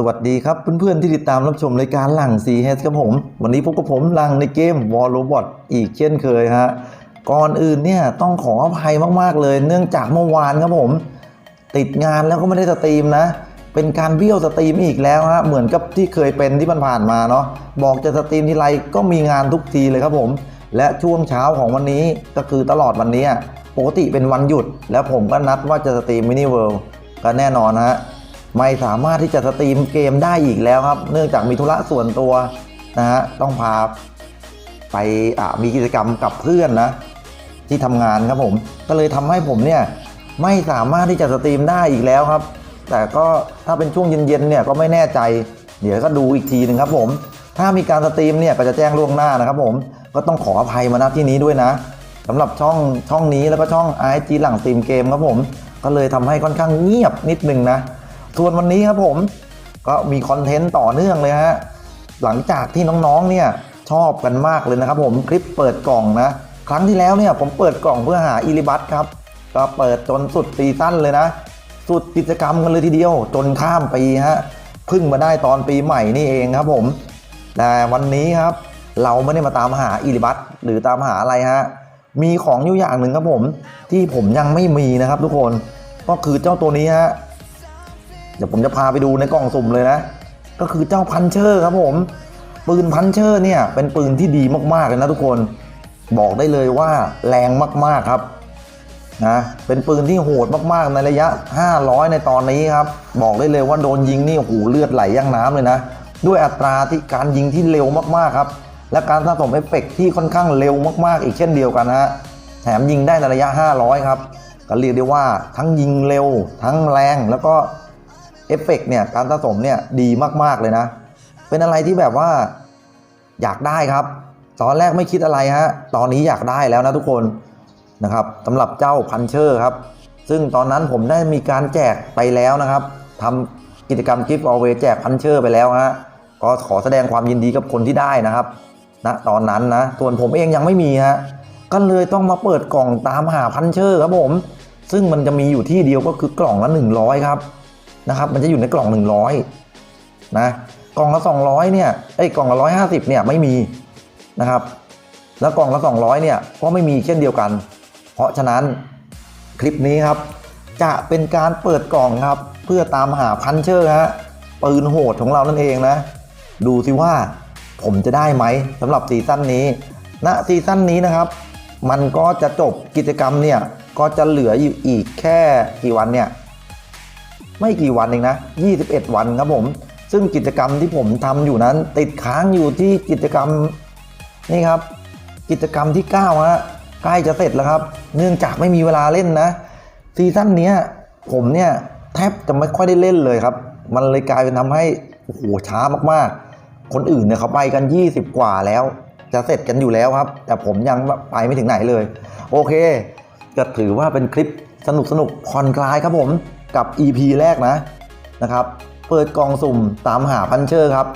สวัสดีครับเพื่อนๆที่ติดตามรับชมรายการหลังซีเฮครับผม วันนี้พบกับผมหลังในเกมวอลโ o บอทอีกเช่นเคยฮะก่อนอื่นเนี่ยต้องขออภัยมากๆเลย เนื่องจากเมื่อวานครับผม ติดงานแล้วก็ไม่ได้สตรีมนะ เป็นการเบี้ยวสตรีมอีกแล้วฮะเหมือนกับที่เคยเป็นที่ผ่านมาเนาะบอกจะสตรีมทีไรก็มีงานทุกทีเลยครับผม และช่วงเช้าของวันนี้ก็คือตลอดวันนี้อะปกติเป็นวันหยุด แล้วผมก็นัดว่าจะสตรีมมินิเวิลด์ก็แน่นอนฮะ ไม่สามารถที่จะสตรีมเกมได้อีกแล้วครับ เนื่องจากมีธุระส่วนตัวนะฮะต้องพาไปอ่ามีกิจกรรมกับเพื่อนนะที่ทำงานครับผม ก็เลยทำให้ผมเนี่ยไม่สามารถที่จะสตรีมได้อีกแล้วครับ แต่ก็ถ้าเป็นช่วงเย็นๆเนี่ยก็ไม่แน่ใจ เดี๋ยวก็ดูอีกทีหนึ่งครับผม ถ้ามีการสตรีมเนี่ยก็จะแจ้งล่วงหน้านะครับผมก็ต้องขออภัยมาณที่นี้ด้วยนะสำหรับช่องช่องนี้แล้วก็ช่อง i g หลังสตรีมเกมครับผม ก็เลยทำให้ค่อนข้างเงียบนิดนึงนะ ส่วนวันนี้ครับผมก็มีคอนเทนต์ต่อเนื่องเลยฮะหลังจากที่น้องๆเนี่ยชอบกันมากเลยนะครับผมคลิปเปิดกล่องนะ ครั้งที่แล้วเนี่ยผมเปิดกล่องเพื่อหาอิลิบัตครับ ก็เปิดจนสุดซีซั่นเลยนะ สุดกิจกรรมกันเลยทีเดียว จนข้ามปีฮะเพิ่งมาได้ตอนปีใหม่นี่เองครับผมแต่วันนี้ครับ เราไม่ได้มาตามหาอิลิบัตหรือตามหาอะไรฮะมีของอยู่อย่างหนึ่งครับผม ที่ผมยังไม่มีนะครับทุกคน ก็คือเจ้าตัวนี้ฮะ เดี๋ยวผมจะพาไปดูในกล่องสุ่มเลยนะ ก็คือเจ้าพันเชอร์ครับผม ปืนพันเชอร์เนี่ยเป็นปืนที่ดีมากๆเลยนะทุกคน บอกได้เลยว่าแรงมากๆครับนะ เป็นปืนที่โหดมากๆ ในระยะ 500 ในตอนนี้ครับ บอกได้เลยว่าโดนยิงนี่โอ้โหเลือดไหลยั่งน้ำเลยนะ ด้วยอัตราที่การยิงที่เร็วมากๆครับ และการสะสมเอฟเฟกที่ค่อนข้างเร็วมากๆ อีกเช่นเดียวกันนะฮะ แถมยิงได้ในระยะ 500 ครับ ก็เรียกได้ว่าทั้งยิงเร็ว ทั้งแรงแล้วก็ เอฟเฟกต์เนี่ยการสะสมเนี่ยดีมากๆเลยนะ เป็นอะไรที่แบบว่าอยากได้ครับ ตอนแรกไม่คิดอะไรฮะ ตอนนี้อยากได้แล้วนะทุกคนนะครับสำหรับเจ้าพันเชอร์ครับ ซึ่งตอนนั้นผมได้มีการแจกไปแล้วนะครับทำกิจกรรมกิฟต์อเวแจกพันเชอร์ไปแล้วฮะก็ขอแสดงความยินดีกับคนที่ได้นะครับณนะตอนนั้นนะส่วนผมเองยังไม่มีฮะก็เลยต้องมาเปิดกล่องตามหาพันเชอร์ครับผม ซึ่งมันจะมีอยู่ที่เดียวก็คือกล่องละ100ครับ นะครับ มันจะอยู่ในกล่อง 100นะกล่องละ200เนี่ยไอ้กล่องละ150เนี่ยไม่มีนะครับ แล้วกล่องละ200เนี่ยก็ไม่มีเช่นเดียวกัน เพราะฉะนั้นคลิปนี้ครับ จะเป็นการเปิดกล่องครับ เพื่อตามหาพันเชอร์ฮะปืนโหดของเรานั่นเองนะ ดูสิว่าผมจะได้ไหมสำหรับซีซั่นนี้ณซีซั่นนี้นะครับ มันก็จะจบกิจกรรมเนี่ยก็จะเหลืออยู่อีกแค่กี่วันเนี่ย ไม่กี่วันเองนะ 21 วันครับผม ซึ่งกิจกรรมที่ผมทำอยู่นั้น ติดค้างอยู่ที่กิจกรรมนี่ครับ กิจกรรมที่9ฮะใกล้จะเสร็จแล้วครับ เนื่องจากไม่มีเวลาเล่นนะซีซั่นนี้ผมเนี่ยแทบจะไม่ค่อยได้เล่นเลยครับ มันเลยกลายเป็นทำให้โอ้โหช้ามากๆ คนอื่นเนี่ยเขาไปกัน 20 กว่าแล้ว จะเสร็จกันอยู่แล้วครับ แต่ผมยังไปไม่ถึงไหนเลย โอเคก็ถือว่าเป็นคลิปสนุกสนุกผ่อนคลายครับผม กับ EP แรกนะนะครับ เปิดกล่องสุ่มตามหาพันเชอร์ครับ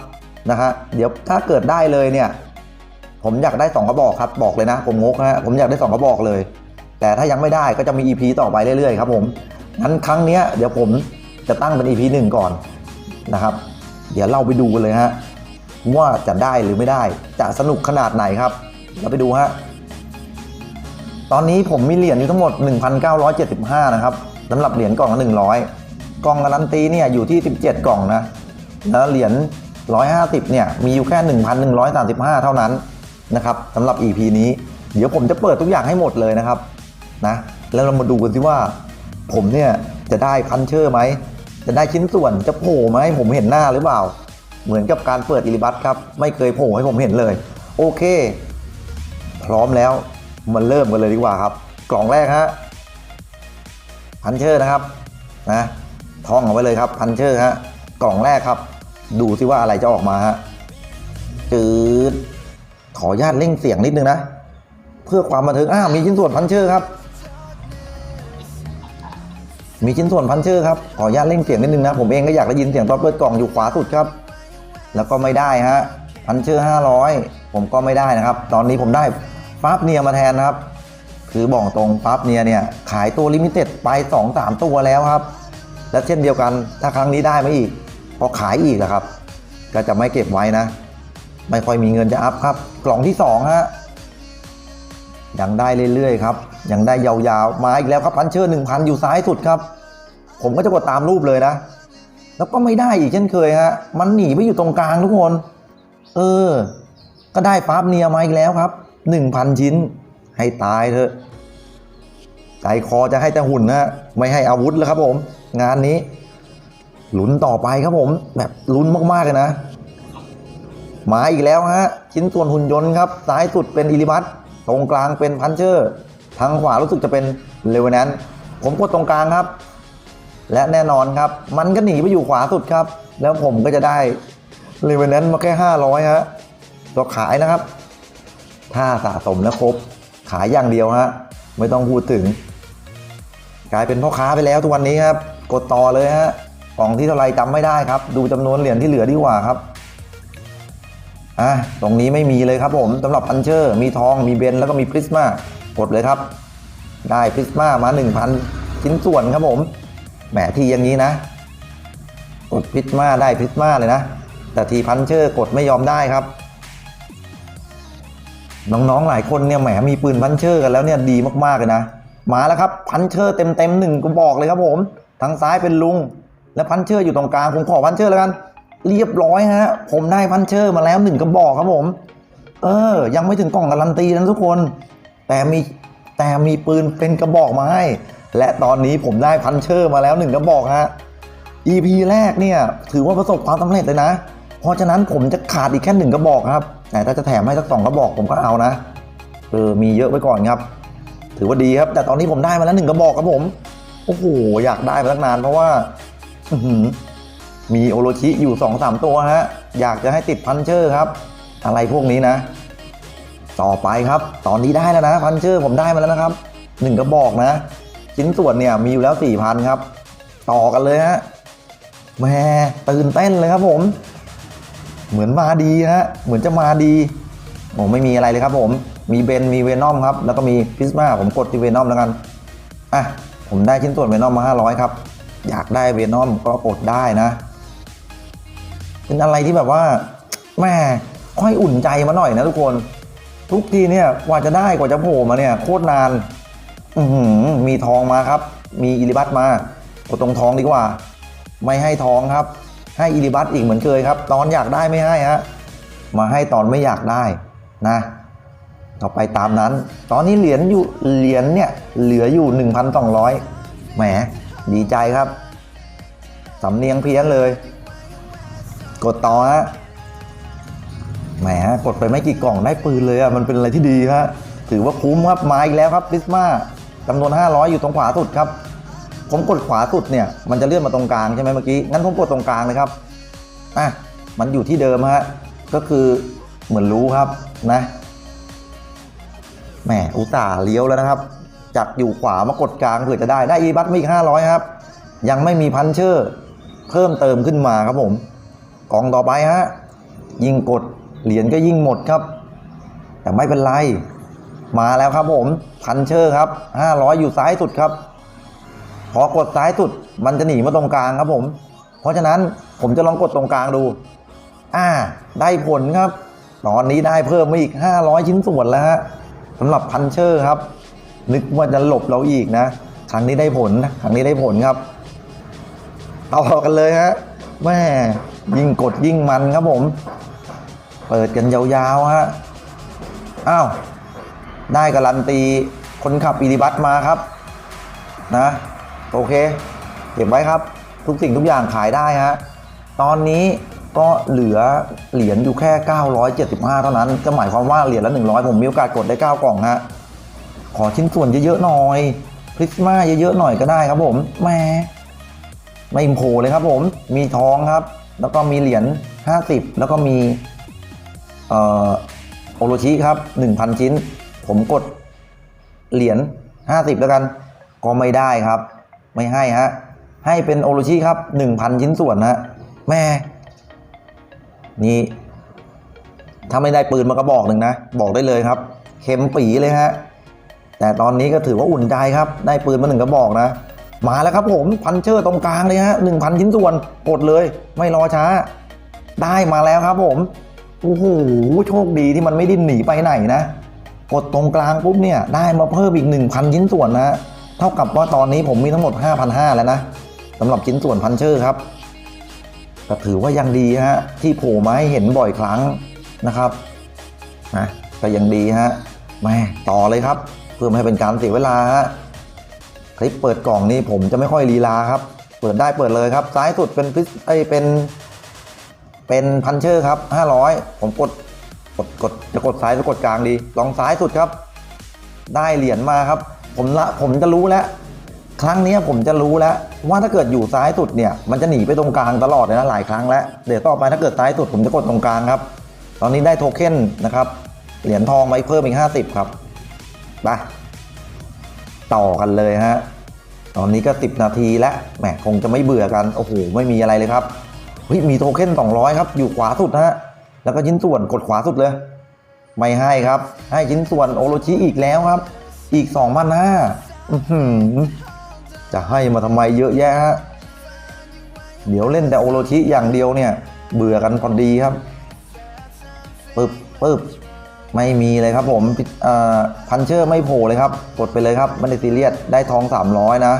นะฮะเดี๋ยวถ้าเกิดได้เลยเนี่ย ผมอยากได้ 2 กระบอกครับบอกเลยนะ ผมงกนะฮะผมอยากได้ 2 กระบอกเลย แต่ถ้ายังไม่ได้ก็จะมี EP ต่อไปเรื่อยๆครับผมงั้นครั้งเนี้ยเดี๋ยวผมจะตั้งเป็น EP 1 ก่อนนะครับ เดี๋ยวเราไปดูกันเลยฮะว่าจะได้หรือไม่ได้จะสนุกขนาดไหนครับเราไปดูฮะตอนนี้ผมมีเหรียญอยู่ทั้งหมด 1,975 นะครับ สำหรับเหรียญกล่องละ100กล่องการันตีเนี่ยอยู่ที่ 17 กล่องนะแล้วเหรียญ150เนี่ยมีอยู่แค่ 1,135 เท่านั้นนะครับสำหรับ EP นี้ เดี๋ยวผมจะเปิดทุกอย่างให้หมดเลยนะครับนะแล้วเรามาดูกันสิว่า ผมเนี่ยจะได้พันเชอร์ไหม จะได้ชิ้นส่วนจะโผล่มาให้ผมเห็นหน้าหรือเปล่า เหมือนกับการเปิดอิลิบัตครับ ไม่เคยโผล่ให้ผมเห็นเลย โอเค พร้อมแล้วมาเริ่มกันเลยดีกว่าครับ กล่องแรกฮะ พันเชอร์นะครับนะท่องเอาไว้เลยครับพันเชอร์ฮะกล่องแรกครับ ดูซิว่าอะไรจะออกมาฮะจืดขออนุญาตเร่งเสียงนิดนึงนะ เพื่อความบันเทิงอ้ามีชิ้นส่วนพันเชอร์ครับ มีชิ้นส่วนพันเชอร์ครับขออนุญาตเร่งเสียงนิดนึงนะผมเองก็อยากได้ยินเสียงตอนเปิดกล่องอยู่ขวาสุดครับ แล้วก็ไม่ได้ฮะพันเชอร์500ผมก็ไม่ได้นะครับ ตอนนี้ผมได้ฟาบเนียมาแทนนะครับ คือบอกตรงฟาบเนี่ยเนี่ยขายตัวลิมิเต็ดไป 2-3 ตัวแล้วครับ และเช่นเดียวกันถ้าครั้งนี้ได้มาอีก พอขายอีกอะครับ ก็จะไม่เก็บไว้นะ ไม่ค่อยมีเงินจะอัพครับ กล่องที่สองฮะยังได้เรื่อยๆครับยังได้ยาวๆ มาอีกแล้วครับพันเชอร์หนึ่งพันอยู่ซ้ายสุดครับ ผมก็จะกดตามรูปเลยนะ แล้วก็ไม่ได้อีกเช่นเคยฮะมันหนีไปอยู่ตรงกลางทุกคน เออ ก็ได้ฟาบเนียมาอีกแล้วครับหนึ่งพันชิ้น ให้ตายเถอะใจคอจะให้แต่หุ่นนะไม่ให้อาวุธแล้วครับผม งานนี้ลุ้นต่อไปครับผม แบบลุ้นมากๆเลยนะ มาอีกแล้วฮะ ชิ้นส่วนหุ่นยนต์ครับ ซ้ายสุดเป็นอิลิบัตตรงกลางเป็นพันเชอร์ทางขวารู้สึกจะเป็นเลเวนแนนผมกดตรงกลางครับ และแน่นอนครับ มันก็หนีไปอยู่ขวาสุดครับ แล้วผมก็จะได้เลเวนแนนมาแค่ 500ฮะตัวขายนะครับ ถ้าสะสมแล้วครบ ขายอย่างเดียวฮะไม่ต้องพูดถึง กลายเป็นพ่อค้าไปแล้วทุกวันนี้ครับ กดต่อเลยฮะกล่องที่เท่าไรจำไม่ได้ครับ ดูจำนวนเหรียญที่เหลือดีกว่าครับอะตรงนี้ไม่มีเลยครับผมสำหรับพันเชอร์ มีทองมีเบนแล้วก็มีพริสมากดเลยครับ ได้พริสมามา 1,000 ชิ้นส่วนครับผมแหมทีอย่างนี้นะ กดพริสมาได้พริสมาเลยนะ แต่ทีพันเชอร์กดไม่ยอมได้ครับ น้องๆหลายคนเนี่ยแหมมีปืนพันเชอร์กันแล้วเนี่ยดีมากๆเลยนะมาแล้วครับพันเชอร์เต็มๆหนึ่งก็บอกเลยครับผม ทางซ้ายเป็นลุง และพันเชอร์อยู่ตรงกลางผมขอพันเชอร์แล้วกัน เรียบร้อยฮะผมได้พันเชอร์มาแล้วหนึ่งกระบอกครับผม เออ ยังไม่ถึงกล่องการันตีนะทุกคน แต่มีแต่มีปืนเป็นกระบอกมาให้ และตอนนี้ผมได้พันเชอร์มาแล้วหนึ่งกระบอกฮะ EP แรกเนี่ย ถือว่าประสบความสำเร็จเลยนะ เพราะฉะนั้นผมจะขาดอีกแค่หนึ่งกระบอกครับ แต่ถ้าจะแถมให้สักสองกระบอกผมก็เอานะเออมีเยอะไว้ก่อนครับ ถือว่าดีครับ แต่ตอนนี้ผมได้มาแล้วหนึ่งกระบอกครับผมโอ้โหอยากได้มาตั้งนานเพราะว่าอืมีโอโรชิอยู่2องสามตัวฮะอยากจะให้ติดพันเชอร์ครับ อะไรพวกนี้นะ ต่อไปครับ ตอนนี้ได้แล้วนะพันเชอร์ผมได้มาแล้วนะครับหนึ่งกระบอกนะ ชิ้นส่วนเนี่ยมีอยู่แล้วสี่พันครับ ต่อกันเลยฮะแม่ตื่นเต้นเลยครับผม เหมือนมาดีฮะเหมือนจะมาดีผมไม่มีอะไรเลยครับผมมีเบนมีเวนอมครับแล้วก็มีพิสมาผมกดที่เวนอมแล้วกันอะผมได้ชิ้นส่วนเวนอมมา 500 ครับ อยากได้เวนอมก็กดได้นะ เป็นอะไรที่แบบว่าแม่ค่อยอุ่นใจมาหน่อยนะทุกคน ทุกทีเนี่ยกว่าจะได้กว่าจะโผล่มาเนี่ยโคตรนาน อือหือมีทองมาครับ มีอิริบัตมา กดตรงทองดีกว่า ไม่ให้ทองครับ ให้อิริบัตอีกเหมือนเคยครับ ตอนอยากได้ไม่ให้ฮะมาให้ตอนไม่อยากได้นะต่อไปตามนั้น ตอนนี้เหรียญอยู่เหรียญเนี่ยเหลืออยู่ 1,200แหมดีใจครับสำเนียงเพี้ยนเลย กดต่อฮะแหมกดไปไม่กี่กล่องได้ปืนเลยอะมันเป็นอะไรที่ดีฮะถือว่าคุ้มครับมาอีกแล้วครับลิสมาจำนวน 500 อยู่ตรงขวาสุดครับ ผมกดขวาสุดเนี่ยมันจะเลื่อนมาตรงกลางใช่ไหมเมื่อกี้งั้นผมกดตรงกลางเลยครับอะมันอยู่ที่เดิมฮะก็คือเหมือนรู้ครับนะแหมอุตส่าห์เลี้ยวแล้วนะครับ จากอยู่ขวามากดกลางเผื่อจะได้ได้อีบัตมาอีก500ครับ ยังไม่มีพันเชอร์เพิ่มเติมขึ้นมาครับผมกล่องต่อไปฮะยิ่งกดเหรียญก็ยิ่งหมดครับ แต่ไม่เป็นไร มาแล้วครับผมพันเชอร์ครับ500อยู่ซ้ายสุดครับ พอกดซ้ายสุดมันจะหนีมาตรงกลางครับผม เพราะฉะนั้นผมจะลองกดตรงกลางดู อ่า ได้ผลครับ ตอนนี้ได้เพิ่มมาอีก 500 ชิ้นส่วนแล้วฮะสำหรับพันเชอร์ครับ นึกว่าจะหลบเราอีกนะ ครั้งนี้ได้ผลนะครั้งนี้ได้ผลครับต่อกันเลยฮะแม่ยิ่งกดยิ่งมันครับผม เปิดกันยาวๆฮะอ้าวได้การันตีคนขับอีดิบัตมาครับ นะ โอเค เก็บไว้ครับ ทุกสิ่งทุกอย่างขายได้ฮะ ตอนนี้ก็เหลือเหรียญอยู่แค่ 975 เท่านั้น จะหมายความว่าเหรียญละ 100 ผมมีโอกาสกดได้ 9 กล่องฮะ ขอชิ้นส่วนเยอะๆหน่อยพริสมาเยอะๆหน่อยก็ได้ครับผมแหมไม่โผล่เลยครับผม มีทองครับ แล้วก็มีเหรียญ 50 แล้วก็มีเอ่อโอโรชิครับ 1,000 ชิ้น ผมกดเหรียญ 50 แล้วกัน ก็ไม่ได้ครับ ไม่ให้ฮะ ให้เป็นโอโรชิครับ 1,000 ชิ้นส่วนนะแม่นี่ถ้าไม่ได้ปืนมากระบอกหนึ่งนะ บอกได้เลยครับ เข็มปีเลยฮะ แต่ตอนนี้ก็ถือว่าอุ่นใจครับ ได้ปืนมาหนึ่งกระบอกนะ มาแล้วครับผมพันเชอร์ตรงกลางเลยฮะหนึ่งพันชิ้นส่วนกดเลย ไม่รอช้า ได้มาแล้วครับผมโอ้โหโชคดีที่มันไม่ดิ้นหนีไปไหนนะ กดตรงกลางปุ๊บเนี่ย ได้มาเพิ่มอีก 1,000 ชิ้นส่วนนะ ท่ากับว่าตอนนี้ผมมีทั้งหมด 5,500 แล้วนะสำหรับชิ้นส่วนพันเชอร์ครับก็ถือว่ายังดีฮะที่โผล่มาให้เห็นบ่อยครั้งนะครับนะก็ยังดีฮะแม่ต่อเลยครับ เพื่อไม่ให้เป็นการเสียเวลาฮะคลิปเปิดกล่องนี่ผมจะไม่ค่อยลีลาครับ เปิดได้เปิดเลยครับ ซ้ายสุดเป็นพิไอเป็น เป็นพันเชอร์ครับ 500 ผมกดกดกดจะกดซ้ายหรือกดกลางดี ลองซ้ายสุดครับ ได้เหรียญมาครับ ผมละผมจะรู้แล้ว ครั้งนี้ผมจะรู้แล้วว่าถ้าเกิดอยู่ซ้ายสุดเนี่ยมันจะหนีไปตรงกลางตลอดเลยนะหลายครั้งแล้วเดี๋ยวต่อไปถ้าเกิดซ้ายสุดผมจะกดตรงกลางครับ ตอนนี้ได้โทเค็นนะครับเหรียญทองมาอีกเพิ่มอีก 50 ครับไปต่อกันเลยฮะตอนนี้ก็ 10 นาทีแล้วแหมคงจะไม่เบื่อกันโอ้โหไม่มีอะไรเลยครับเฮ้ยมีโทเค็น200 ครับ อยู่ขวาสุดนะฮะแล้วก็ชิ้นส่วนกดขวาสุดเลย ไม่ให้ครับ ให้ชิ้นส่วนโอโรชิอีกแล้วครับ อีก2 0 0อื้อหือจะให้มาทำไมเยอะแยะฮะเดี๋ยวเล่นแต่โอโรชิอย่างเดียวเนี่ย เบื่อกันพอดีครับปึ๊บปึ๊บไม่มีเลยครับผมพันเชอร์ไม่โผล่เลยครับ กดไปเลยครับไม่ได้ซีเรียสได้ทอง 300 นะ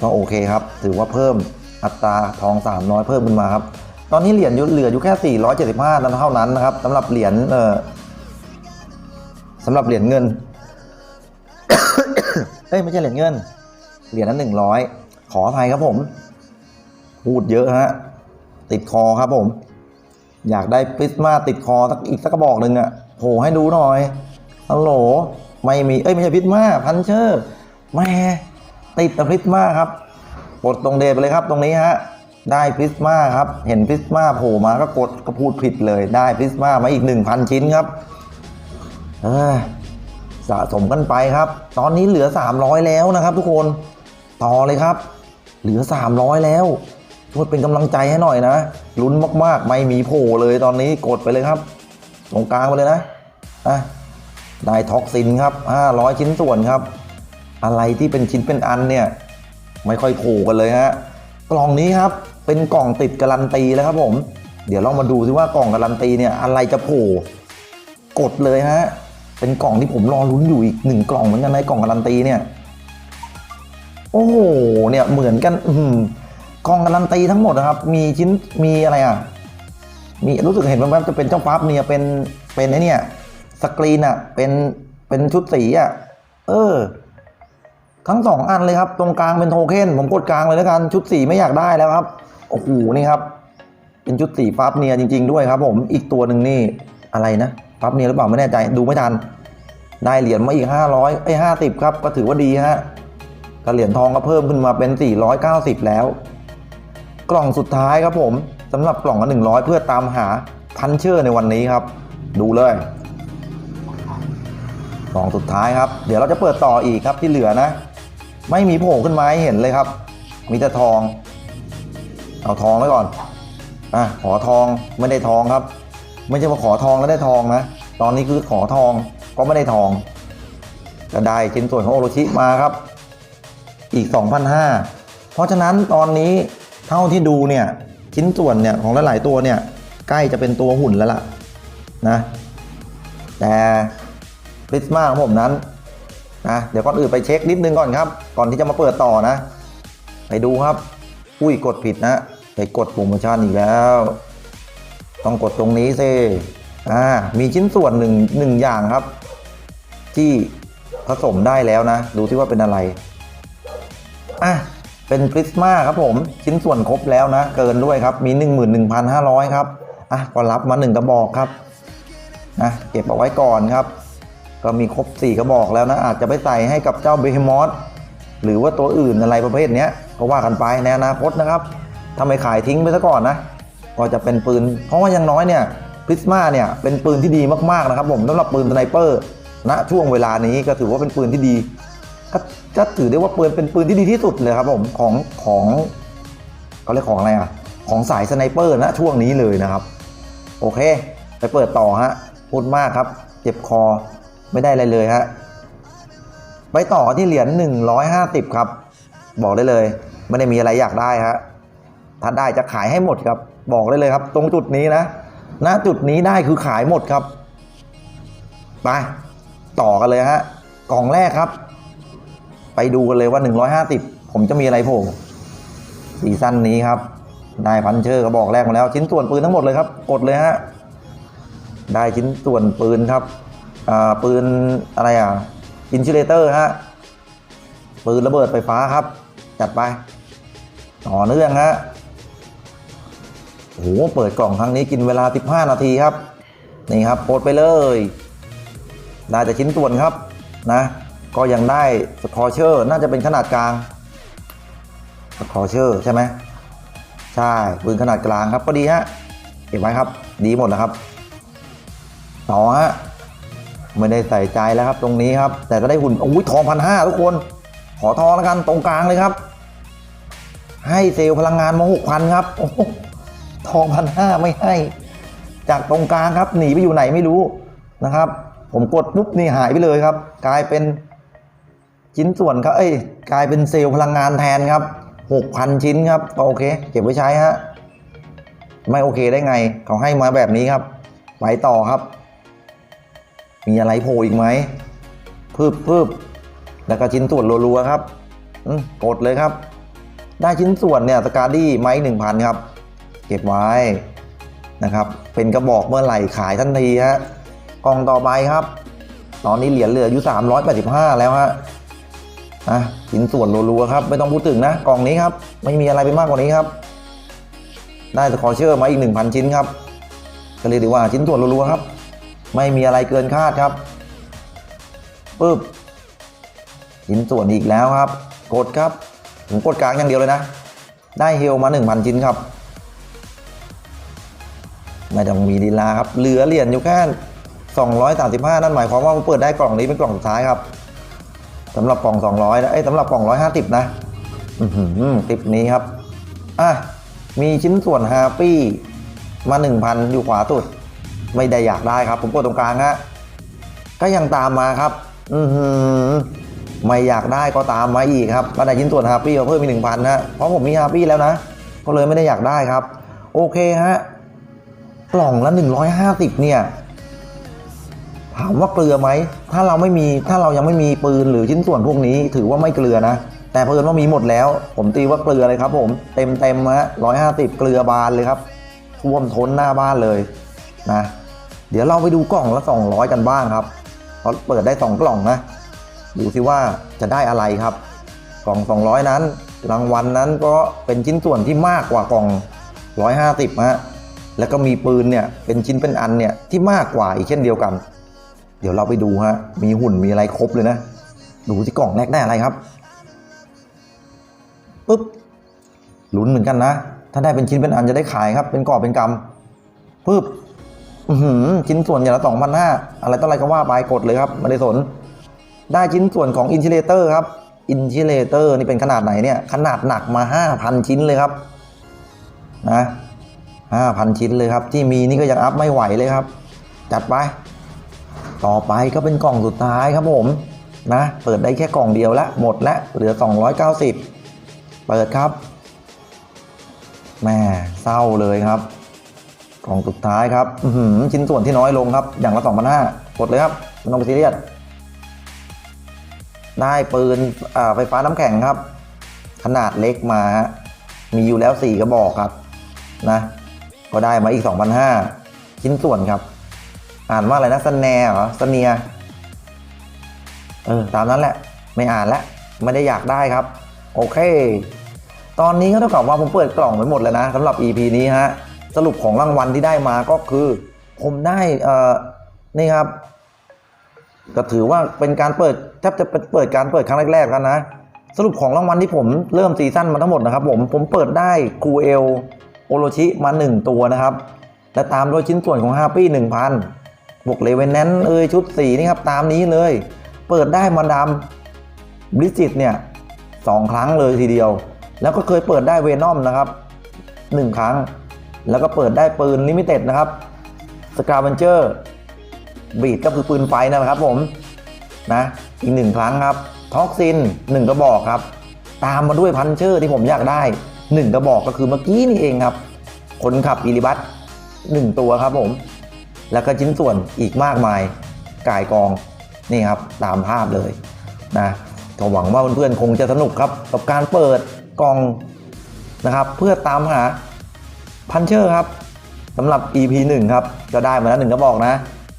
ก็โอเคครับ ถือว่าเพิ่มอัตราทอง 300 เพิ่มขึ้นมาครับ ตอนนี้เหรียญเหลืออยู่แค่ 475นั้นเท่านั้นนะครับสำหรับเหรียญเออสำหรับเหรียญเงิน เอ้ยไม่ใช่เหรียญเงิน เหรียญนั้น100ขออภัยครับผม พูดเยอะฮะติดคอครับผม อยากได้ปริสมาติดคอสักอีกสักกระบอกหนึ่งอะโผให้ดูหน่อยฮัลโหลไม่มี เอ้ยไม่ใช่ปริสมาพันเชอร์แม่ติดแต่ปริสมาครับกดตรงเดทไปเลยครับ ตรงนี้ฮะได้ปริสมาครับ เห็นปริสมาโผล่มาก็กดก็พูดผิดเลย ได้ปริสมามาอีก1,000ชิ้นครับ เออ สะสมกันไปครับ ตอนนี้เหลือ 300 แล้วนะครับ ทุกคนต่อเลยครับ เหลือ 300 แล้วช่วยเป็นกำลังใจให้หน่อยนะลุ้นมากๆ ไม่มีโผล่เลยตอนนี้กดไปเลยครับ ตรงกลางไปเลยนะอะได้ท็อกซินครับ 500 ชิ้นส่วนครับ อะไรที่เป็นชิ้นเป็นอันเนี่ย ไม่ค่อยโผล่กันเลยฮะกล่องนี้ครับเป็นกล่องติดการันตีแล้วครับผม เดี๋ยวลองมาดูซิว่ากล่องการันตีเนี่ยอะไรจะโผล่กดเลยฮะ เป็นกล่องที่ผมรอลุ้นอยู่อีกหนึ่งกล่องเหมือนกันในกล่องการันตีเนี่ย โอ้โห เนี่ยเหมือนกัน อืกล่องการันตีทั้งหมดนะครับ มีชิ้น มีอะไรอะ มีรู้สึกเห็นแวบๆจะเป็นเจ้าปั๊บเนี่ย เป็น เป็นไอ้เนี่ยสกรีนอะ เป็น เป็นชุดสีอะ เออ ทั้งสองอันเลยครับ ตรงกลางเป็นโทเค็น ผมกดกลางเลยแล้วกัน ชุดสีไม่อยากได้แล้วครับ โอ้โห นี่ครับ เป็นชุดสีฟับเนี่ยจริง ๆ ด้วยครับ ผม อีกตัวหนึ่งนี่ อะไรนะ ฟับเนียหรือเปล่าไม่แน่ใจดูไม่ทัน ได้เหรียญมาอีก 500ไอ้ห้าสิบครับ ก็ถือว่าดีฮะก็เหรียญทองก็เพิ่มขึ้นมาเป็น 490 แล้ว กล่องสุดท้ายครับผมสำหรับกล่องละ100 เพื่อตามหาพันเชอร์ในวันนี้ครับ ดูเลยกล่องสุดท้ายครับ เดี๋ยวเราจะเปิดต่ออีกครับที่เหลือนะ ไม่มีโผล่ขึ้นมาให้เห็นเลยครับ มีแต่ทอง เอาทองไว้ก่อนอะขอทองไม่ได้ทองครับ ไม่ใช่ว่าขอทองแล้วได้ทองนะ ตอนนี้คือขอทองก็ไม่ได้ทองก็ได้ชิ้นส่วนของโอโรชิมาครับ อีก 2,500 เพราะฉะนั้นตอนนี้เท่าที่ดูเนี่ยชิ้นส่วนเนี่ยของหลายๆตัวเนี่ยใกล้จะเป็นตัวหุ่นแล้วล่ะนะแต่พริสมาของผมนั้นนะเดี๋ยวก่อนอื่นไปเช็คนิดนึงก่อนครับ ก่อนที่จะมาเปิดต่อนะ ไปดูครับ อุ้ยกดผิดนะไปกดโปรโมชั่นอีกแล้ว ต้องกดตรงนี้ซิอ่ามีชิ้นส่วนหนึ่งหนึ่งอย่างครับ ที่ผสมได้แล้วนะ ดูที่ว่าเป็นอะไรอะเป็นพริสมาครับผมชิ้นส่วนครบแล้วนะ เกินด้วยครับ มี 11,500 ครับอะก็รับมา 1 กระบอกครับนะเก็บเอาไว้ก่อนครับ ก็มีครบ 4 กระบอกแล้วนะ อาจจะไปใส่ให้กับเจ้าเบฮมอสหรือว่าตัวอื่นอะไรประเภทนี้ก็ว่ากันไปในอนาคตนะครับถ้าไมขายทิ้งไปซะก่อนนะ ก็จะเป็นปืน เพราะว่ายังน้อยเนี่ยพริสมาเนี่ยเป็นปืนที่ดีมากๆนะครับผมสำหรับปืนสไนเปอร์ณช่วงเวลานี้ก็ถือว่าเป็นปืนที่ดีก็ก็ถือได้ว่าปืนเป็นปืนที่ดีที่สุดเลยครับผมของของเขาเรียกของอะไรอะของสายสไนเปอร์นะช่วงนี้เลยนะครับ โอเค ไปเปิดต่อฮะพูดมากครับ เจ็บคอไม่ได้อะไรเลยฮะไปต่อที่เหรียญ150 ครับ บอกได้เลย ไม่ได้มีอะไรอยากได้ฮะถ้าได้จะขายให้หมดครับ บอกได้เลยครับ ตรงจุดนี้นะณจุดนี้ได้คือขายหมดครับไปต่อกันเลยฮะกล่องแรกครับ ไปดูกันเลยว่า 150 ผมจะมีอะไรโผล่ซีซั่นนี้ครับ ได้พันเชอร์กระบอกแรกมาแล้ว ชิ้นส่วนปืนทั้งหมดเลยครับ กดเลยฮะได้ชิ้นส่วนปืนครับอ่าปืนอะไรอะอินชูเลเตอร์ฮะปืนระเบิดไฟฟ้าครับ จัดไป ต่อเนื่องฮะ โอ้โหเปิดกล่องครั้งนี้กินเวลา 15 นาทีครับ นี่ครับกดไปเลยได้แต่ชิ้นส่วนครับนะก็ยังได้สคอเชอร์น่าจะเป็นขนาดกลางสคอเชอร์ใช่ไหมใช่ปืนขนาดกลางครับก็ดีฮะเก็บไว้ครับ ดีหมดแล้วครับ ต่อฮะไม่ได้ใส่ใจแล้วครับตรงนี้ครับ แต่ก็ได้หุ่นโอ้ยทองพันห้าทุกคน ขอทองแล้วกันตรงกลางเลยครับ ให้เซลล์พลังงานมาหกพันครับโอ้ ทองพันห้าไม่ให้ จากตรงกลางครับหนีไปอยู่ไหนไม่รู้นะครับ ผมกดปุ๊บนี่หายไปเลยครับ กลายเป็นชิ้นส่วนครับเอ้ยกลายเป็นเซลล์พลังงานแทนครับหกพันชิ้นครับก็โอเค เก็บไว้ใช้ฮะไม่โอเคได้ไงเขาให้มาแบบนี้ครับไปต่อครับ มีอะไรโผล่อีกไหมพืบพืบแล้วก็ชิ้นส่วนรัวๆครับกดเลยครับ ได้ชิ้นส่วนเนี่ยสกาดี้ไม้หนึ่งพันครับ เก็บไว้นะครับ เป็นกระบอกเมื่อไหร่ขายทันทีฮะกล่องต่อไปครับ ตอนนี้เหรียญเหลืออยู่ 385 แล้วฮะอะชิ้นส่วนรัวๆครับ ไม่ต้องพูดถึงนะ กล่องนี้ครับ ไม่มีอะไรไปมากกว่านี้ครับ ได้สกอร์เชอร์มาอีก 1,000 ชิ้นครับก็เลยดีว่าชิ้นส่วนรัวๆครับ ไม่มีอะไรเกินคาดครับปึ๊บชิ้นส่วนอีกแล้วครับ กดครับผมกดกลางอย่างเดียวเลยนะ ได้เฮลมา 1,000 ชิ้นครับ ไม่ต้องมีดีลาครับเหลือเหรียญอยู่แค่235 นั่นหมายความว่าเปิดได้กล่องนี้เป็นกล่องสุดท้ายครับสำหรับกล่อง 200นะเอ้ยสำหรับกล่อง 150 นะอือหือติปนี้ครับอะมีชิ้นส่วนฮาปี้มา 1,000 อยู่ขวาสุด ไม่ได้อยากได้ครับ ผมกดตรงกลางฮะก็ยังตามมาครับ อือหือไม่อยากได้ก็ตามมาอีกครับก็ได้ชิ้นส่วนฮาปี้มาเพิ่มอีก1,000นะเพราะผมมีฮาปี้แล้วนะ ก็เลยไม่ได้อยากได้ครับ โอเคฮะ กล่องละ 150 เนี่ย ถามว่าเกลือไหม ถ้าเราไม่มีถ้าเรายังไม่มีปืนหรือชิ้นส่วนพวกนี้ ถือว่าไม่เกลือนะ แต่เพิ่นว่ามีหมดแล้ว ผมตีว่าเกลือเลยครับ ผมเต็มเต็มฮะ150เกลือบานเลยครับท่วมท้นหน้าบ้านเลยนะเดี๋ยวเราไปดูกล่องละ 200 กันบ้างครับเพราะเปิดได้ 2 กล่องนะ ดูสิว่าจะได้อะไรครับ กล่อง 200 นั้น รางวัลนนั้นก็เป็นชิ้นส่วนที่มากกว่ากล่อง 150ฮะ แล้วก็มีปืนเนี่ยเป็นชิ้นเป็นอันเนี่ยที่มากกว่าอีกเช่นเดียวกัน เดี๋ยวเราไปดูฮะมีหุ่นมีอะไรครบเลยนะ ดูที่กล่องแรกได้อะไรครับปุ๊บลุ้นเหมือนกันนะ ถ้าได้เป็นชิ้นเป็นอันจะได้ขายครับ เป็นกอบเป็นกำปุ๊บหือชิ้นส่วนอย่างละสองพันห้าอะไรต่ออะไรก็ว่าไปกดเลยครับไม่ได้สน ได้ชิ้นส่วนของอินชิเลเตอร์ครับอินชิเลเตอร์นี่เป็นขนาดไหนเนี่ย ขนาดหนักมา5,000ชิ้นเลยครับ นะ 5,000 ชิ้นเลยครับ ที่มีนี่ก็ยังอัพไม่ไหวเลยครับ จัดไป ต่อไปก็เป็นกล่องสุดท้ายครับผมนะ เปิดได้แค่กล่องเดียวละหมดละเหลือ 290 เปิดครับแหม่เศร้าเลยครับ กล่องสุดท้ายครับชิ้นส่วนที่น้อยลงครับ อย่างละ2,500กดเลยครับไม่ต้องไปซีเรียสได้ปืนไฟฟ้าน้ำแข็งครับ ขนาดเล็กมาฮะมีอยู่แล้ว 4 กระบอกครับนะ ก็ได้มาอีก 2,500 ชิ้นส่วนครับ อ่านว่าอะไรนะสแนร์เหรอสเนียเออตามนั้นแหละ ไม่อ่านแล้วไม่ได้อยากได้ครับ โอเค ตอนนี้ก็เท่ากับว่าผมเปิดกล่องไปหมดแล้วนะสำหรับ EP นี้ฮะสรุปของรางวัลที่ได้มาก็คือ ผมได้เอ่อนี่ครับ ก็ถือว่าเป็นการเปิดแทบจะเป็นเปิดการเปิดครั้งแรกๆกันนะ สรุปของรางวัลที่ผมเริ่มซีซั่นมาทั้งหมดนะครับผมผมเปิดได้คูเอล โอโรชิมา 1 ตัวนะครับ และตามด้วยชิ้นส่วนของฮาปี้1,000บวกเลเวนแนนเอยชุดสีนี่ครับตามนี้เลย เปิดได้มาดามบริจิตเนี่ยสองครั้งเลยทีเดียว แล้วก็เคยเปิดได้เวนอมนะครับหนึ่งครั้ง แล้วก็เปิดได้ปืนลิมิเต็ดนะครับสกาเวนเจอร์บีดก็คือปืนไฟนะครับผมนะอีกหนึ่งครั้งครับท็อกซินหนึ่งกระบอกครับ ตามมาด้วยพันเชอร์ที่ผมอยากได้ หนึ่งกระบอกก็คือเมื่อกี้นี่เองครับ คนขับอิริบัตหนึ่งตัวครับผม แล้วก็ชิ้นส่วนอีกมากมายกายกองนี่ครับตามภาพเลยนะก็หวังว่าเพื่อนๆคงจะสนุกครับ กับการเปิดกล่องนะครับ เพื่อตามหาพันเชอร์ครับสำหรับ EP 1 ครับ ก็ได้มาแล้วหนึ่งกระบอกนะ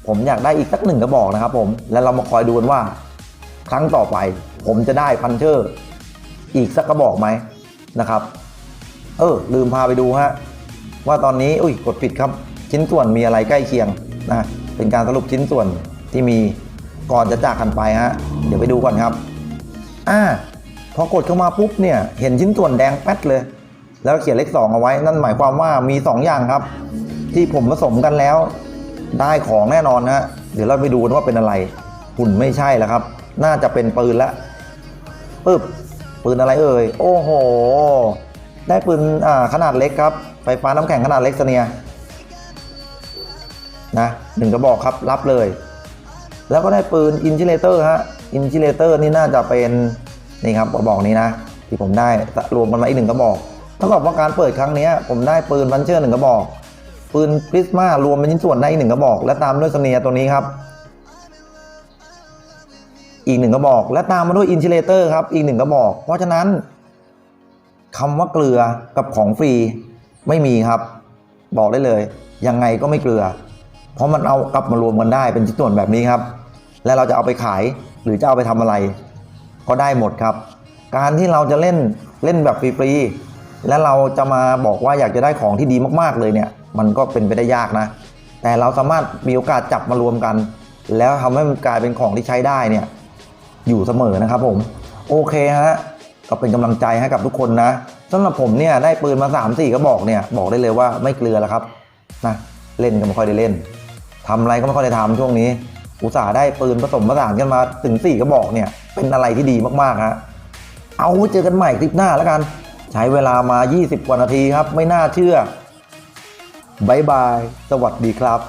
ผมอยากได้อีกสักหนึ่งกระบอกนะครับผม แล้วเรามาคอยดูกันว่า ครั้งต่อไป ผมจะได้พันเชอร์ อีกสักกระบอกไหมนะครับ เออ ลืมพาไปดูฮะว่าตอนนี้อุ้ยกดผิดครับ ชิ้นส่วนมีอะไรใกล้เคียงนะเป็นการสรุปชิ้นส่วนที่มีก่อนจะจากกันไปฮะเดี๋ยวไปดูก่อนครับอ่าพอกดเข้ามาปุ๊บเนี่ยเห็นชิ้นส่วนแดงแป๊ดเลย แล้วเขียนเลขสองเอาไว้ นั่นหมายความว่ามี 2 อย่างครับ ที่ผมผสมกันแล้ว ได้ของแน่นอนฮะเดี๋ยวเราไปดูว่าเป็นอะไรหุ่นไม่ใช่แล้วครับ น่าจะเป็นปืนละปึ๊บปืนอะไรเอ่ยโอ้โห ได้ปืนขนาดเล็กครับ ไฟฟ้าน้ำแข็งขนาดเล็กเสเนียนะหนึ่งกระบอกครับรับเลย แล้วก็ได้ปืนอินจิเลเตอร์ฮะอินจิเลเตอร์นี่น่าจะเป็นนี่ครับกระบอกนี้นะ ที่ผมได้รวมกันมาอีกหนึ่งกระบอกเท่ากับว่าการเปิดครั้งนี้ผมได้ปืนบันเชอร์หนึ่งกระบอก ปืนพริสมารวมเป็นชิ้นส่วนได้อีกหนึ่งกระบอก และตามด้วยเสเนียตัวนี้ครับอีกหนึ่งกระบอก และตามมาด้วยอินชิเลเตอร์ครับอีกหนึ่งกระบอก เพราะฉะนั้น คำว่าเกลือกับของฟรีไม่มีครับ บอกได้เลย ยังไงก็ไม่เกลือ เพราะมันเอากลับมารวมกันได้เป็นชิ้นส่วนแบบนี้ครับ และเราจะเอาไปขายหรือจะเอาไปทำอะไร ก็ได้หมดครับ การที่เราจะเล่นเล่นแบบฟรีๆและเราจะมาบอกว่าอยากจะได้ของที่ดีมากๆเลยเนี่ย มันก็เป็นไปได้ยากนะ แต่เราสามารถมีโอกาสจับมารวมกัน แล้วทำให้มันกลายเป็นของที่ใช้ได้เนี่ยอยู่เสมอนะครับผม โอเคฮะ ก็เป็นกำลังใจให้กับทุกคนนะสำหรับผมเนี่ยได้ปืนมา3 4ก็บอกเนี่ยบอกได้เลยว่าไม่เกลือแล้วครับนะเล่นก็ไม่ค่อยได้เล่นทำอะไรก็ไม่ค่อยได้ทำช่วงนี้ อุตส่าห์ได้ปืนผสมผสานกันมาถึง4ก็บอกเนี่ยเป็นอะไรที่ดีมากๆฮะเอาไว้เจอกันใหม่คลิปหน้าแล้วกัน ใช้เวลามา 20 กว่านาทีครับ ไม่น่าเชื่อบายบาย สวัสดีครับ